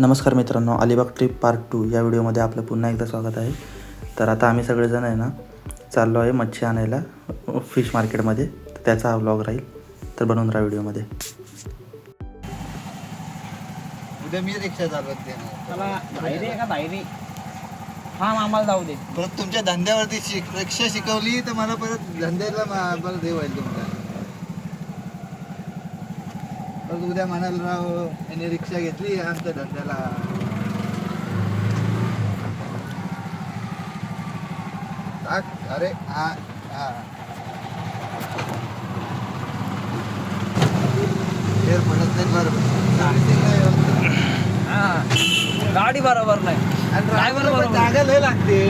नमस्कार मित्रांनो Alibag trip part two या व्हिडिओमध्ये आपलं पुन्हा एकदा स्वागत आहे. तर आता आम्ही सगळेजण आहे ना चाललो आहे मच्छी आणायला फिश मार्केटमध्ये तर त्याचा हा व्लॉग राहील. तर बनवून राहा व्हिडिओमध्ये. उद्या मी रिक्षा चालवत आहे हा आम्हाला जाऊ दे. परत तुमच्या धंद्यावरती शिक रिक्षा शिकवली तर मला परत धंद्याला मा- परत हे होईल तुमच्या परत उद्या म्हणाल राव याने रिक्षा घेतली आमच्या धंद्याला. टाक. अरे हा हा. फेर पडत नाही बरोबर Servicing नाही व्यवस्थित. हा. गाडी बरोबर नाही. आणि पण बरोबर. जागा लय लागते.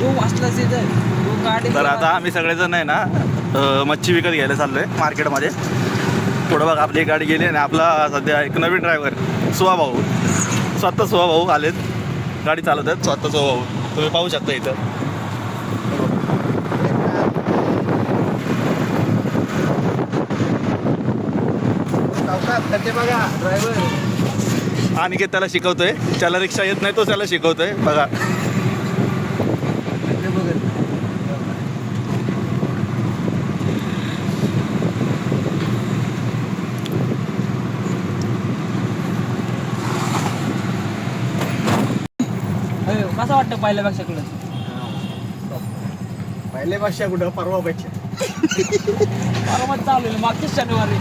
तू वाचलास इथे. तू गाडी तर आता आम्ही सगळेजण आहे ना अ, मच्छी विकत घ्यायला चाललो आहे मार्केटमध्ये. पुढं बघ आपली गाडी गेली आणि आपला सध्या एक नवीन ड्रायव्हर सुहा भाऊ स्वतः सुहा भाऊ आलेत. गाडी चालवत आहेत स्वतः सुहा भाऊ तुम्ही पाहू शकता इथं. बघा ड्रायव्हर आणि त्याला शिकवतोय. त्याला रिक्षा येत नाही तो त्याला शिकवतोय. बघा. वाटतं पहिल्यापेक्षा कडे पहिले भाषा कुठं? परवा पेक्षा. बरोबर चालू आहे. मागच्याच शनिवारी.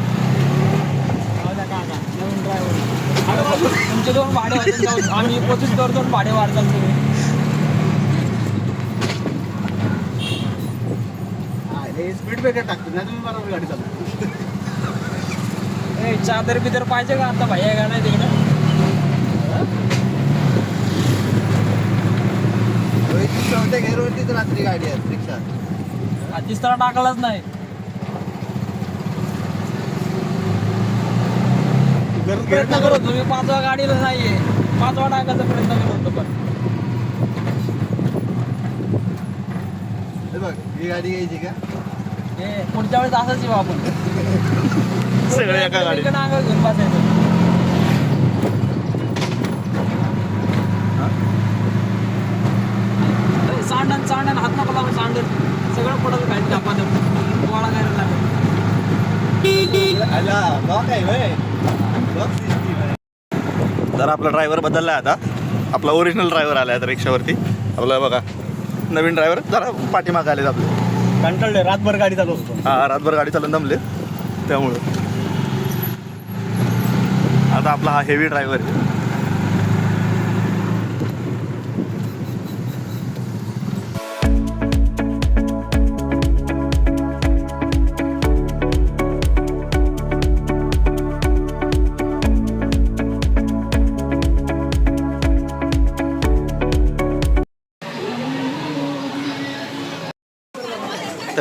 जाऊ द्या काका, नवीन ड्रायव्हर तुमचे दोन भाडे जाऊन आम्ही पोचूच तर दोन भाडे वाढतात तुम्ही स्पीड ब्रेकर टाकतो ना तुम्ही बरोबर गाडी चालू ए चादर बिदर पाहिजे का आता? भैया का नाही तिकडे? रोहितची चौथ्या घेरवरतीच रात्री गाडी आहे रिक्षा. हा तिसरा टाकलाच नाही. प्रयत्न करू तुम्ही पाचवा गाडीला नाहीये. पाचवा टाकायचा प्रयत्न करत होतो पण. हे बघ ही गाडी घ्यायची का? हे पुढच्या वेळेस असंच येऊ आपण. सगळे एका गाडीत. इकडं घेऊन बसायचं अरे सांडण सांडण हात नको लावून सांडण सगळं पडत काय धापा गोळा करायला लागेल आला बघ काय होय बघ system आहे. तर आपला ड्रायव्हर बदलला आता. आपला ओरिजिनल ड्रायव्हर आला आहे आता रिक्षावरती. आपला बघा नवीन ड्रायव्हर जरा पाठीमाग आलेत आपले. कंटाळले रातभर गाडी चालवत होतो. हा रातभर गाडी चालून दमले. त्यामुळं. आता आपला हा हेवी ड्रायव्हर आहे.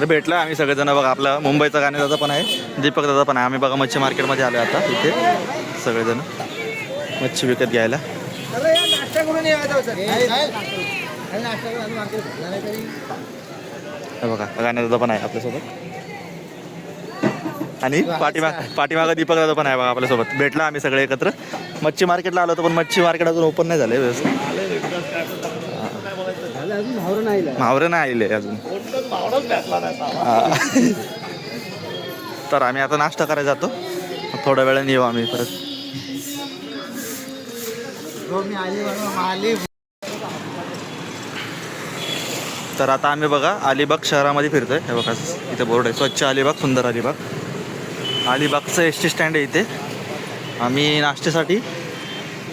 तर भेटलं. आम्ही सगळेजण बघा आपला मुंबईचा गाणे दादा पण आहे दीपक दादा पण आहे. आम्ही बघा मच्छी मार्केटमध्ये आलो आता इथे. सगळेजण मच्छी विकत घ्यायला. हे बघा गाणे दादा पण आहे आपल्यासोबत. आणि पाठीमाग पाठीमागं दीपक दादा पण आहे बघा आपल्यासोबत. भेटला आम्ही सगळे एकत्र. मच्छी मार्केटला आलो होतो पण मच्छी मार्केट अजून ओपन नाही झालं व्यवस्थित मावरे नाही आले अजून. तर आम्ही आता नाश्ता करायला जातो. थोड्या वेळाने येऊ आम्ही परत. तर आता आम्ही बघा अलिबाग शहरामध्ये फिरतोय. हे बघा इथे बोर्ड आहे. स्वच्छ अलिबाग सुंदर अलिबाग. अलिबागचं एस टी स्टँड आहे इथे. आम्ही नाश्त्यासाठी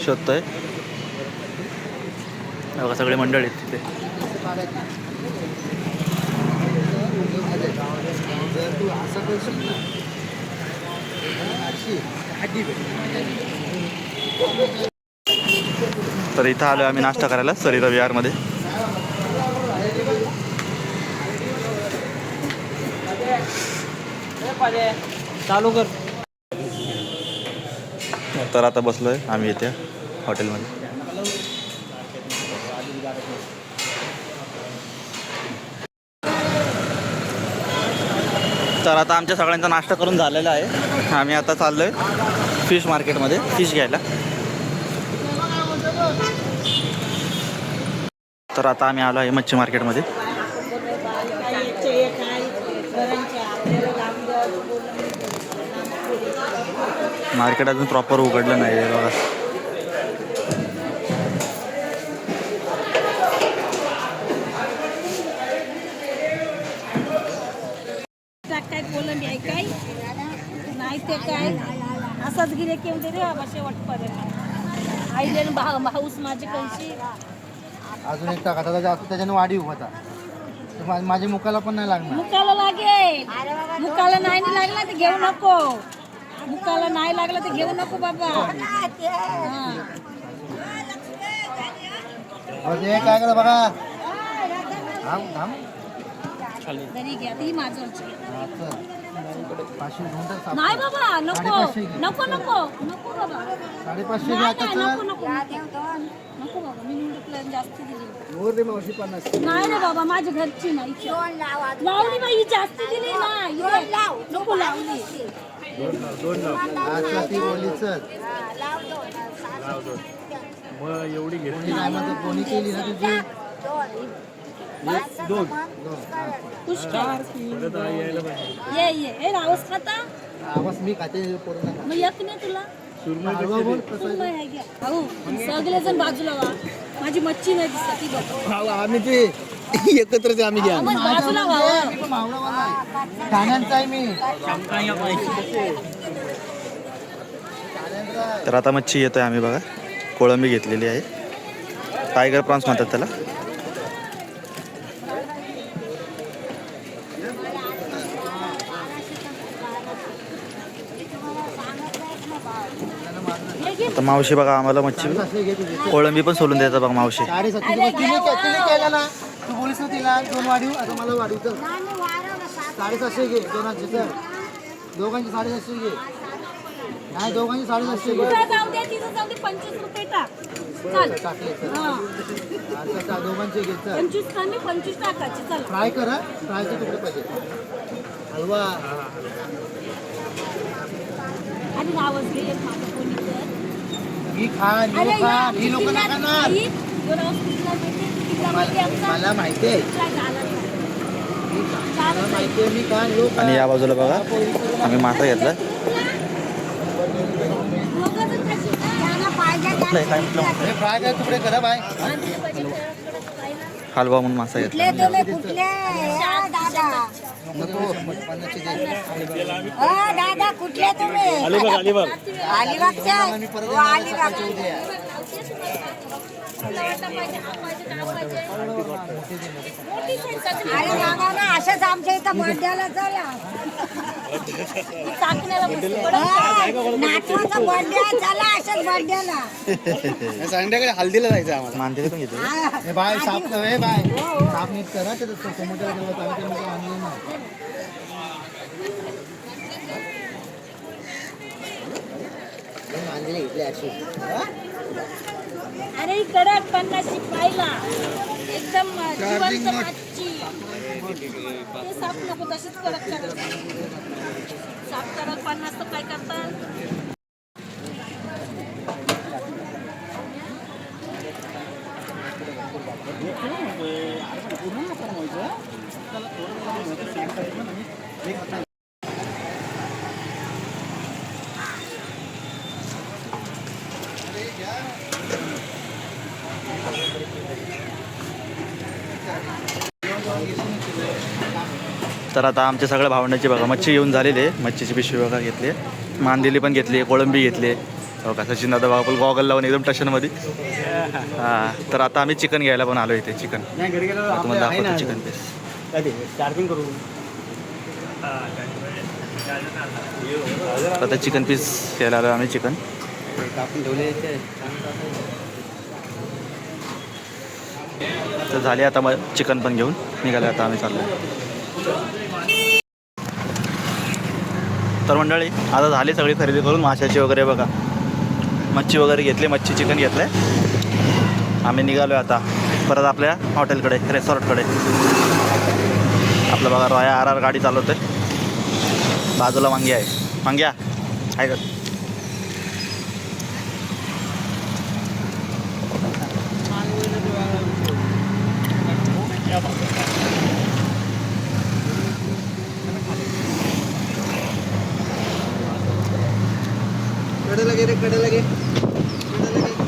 शोधतोय. बघा सगळे मंडळ आहेत तिथे. जर तू असं करशील ना तर इथं आलो आम्ही नाश्ता करायला सरिता विहारमध्ये चालू कर. तर आता बसलोय आम्ही इथे हॉटेलमध्ये. तर आता आमच्या सगळ्यांचा नाश्ता करून झालेला आहे. आम्ही आता चाललो आहे फिश मार्केटमध्ये फिश घ्यायला. तर आता आम्ही आलो आहे मच्छी मार्केटमध्ये मार्केट अजून प्रॉपर उघडलं नाही बघा. नाही ते काय? असाच गिरे येऊन दे रे बाबा शेवटपर्यंत. आईले न भा भाऊस माझी कशी अजून एक टाका त्याचा जास्त त्याच्याने वाढीव होता मा- माझ्या मुखाला पण नाही लागणार. मुकाला लागेल. मुकाला नाही नाही लागला तर घेऊ नको. मुकाला नाही लागला तर घेऊ नको बाबा. हा. बस हे काय करा बघा. थांब थांब. तरी घ्या ती माझं. हा, चल. पाचशे घेऊन टाक सात. नाही बाबा नको. नको नको. नको बाबा. साडेपाचशे घ्या नाही, नको चल. नको नको बाबा मी जास्त दिली. वर दे मावशी पन्नास नाही रे बाबा माझ्या घरची नाही. लावली बाई जास्त दिली ना. इथे. नको लावली अच्छा ती बोलली चल. कोणी नाही म्हणतो कोणी केली ना तुझी. दोन. हा. पुष्कळ. ये ये. ए रावस खाता? आवाज मी खाते पोरं नाही मग येत नाही तुला? नाही आहे? घ्या. भाऊ सगळे जण बाजूला वा. माझी मच्छी नाही दिसत ती बघ. आम्ही ते एकत्रच आम्ही घ्या. मग बाजूला वा ठाण्यांचा आहे मी. तर आता मच्छी येतोय आम्ही बघा. कोळंबी घेतलेली आहे. टायगर प्रॉन्स म्हणतात त्याला. तर मावशी बघा आम्हाला मच्छी. कोळंबी पण सोलून देतात बघा मावशी. साडेसातशे आता घे दोनांचे दोघांचे साडेसातशे घे नाही दोघांचे साडेसातशे घे आता दोघांचे फ्राय कर. फ्रायचे तुकडे पाहिजे हलवा आणि रावस घे एक माझं कोणी तर अरे मी खान या, ही लोक नाही. कितीला- खाणार ही? मला माहिती आहे. माहिती आहे मी लोक आणि या बाजूला बघा. आम्ही मासा घेतला? काय? हे तुकडे करा बाय. हलवा म्हणून मासा घेतला. दादा कुठले तुम्ही? अलिबाग वाटलं पाहिजे, हा साठी अरे ना असंच आमच्या इथं बर्थडेला चला. नातवाचा बर्थडे चला. संध्याकाळी हल्दीला जायचं आम्हाला. मांदेली पण घेतली हे. बाय साफ कर हे बाय. साफ नीट करा ते आणले ना घेतले अशी. अरे ही कडक पन्नासची पाहिला एकदम जिवंत मच्छी ते साफ नको तशीच कडक कडक साफ कडक पन्नास तर काय करतात? तर आता आमच्या सगळ्या भावंडाची बघा मच्छी येऊन झालेली आहे. मच्छीची पिशवी बघा घेतली आहे. मांदेली पण घेतली आहे कोळंबी घेतली आहे. हो का सचिन दादा बाबा गॉगल लावून एकदम टशनमध्ये. हां तर आता आम्ही चिकन घ्यायला पण आलो इथे चिकन तुम्हाला दाखवतो चिकन पीस आता चिकन पीस घ्यायला आलो आम्ही चिकन तर झाले आता मग चिकन पण घेऊन. निघाले आता आम्ही चाललो तर मंडळी आता झाली सगळी खरेदी करून माशाची वगैरे बघा. मच्छी वगैरे घेतली मच्छी चिकन घेतलं आहे आम्ही निघालो आता. परत आपल्या हॉटेलकडे रेसॉर्टकडे आपलं बघा रॉया आर आर गाडी चालवते बाजूला वांगी आहे. वांग्या आहे का? कडेला गे रे कडेला गे कडेला गे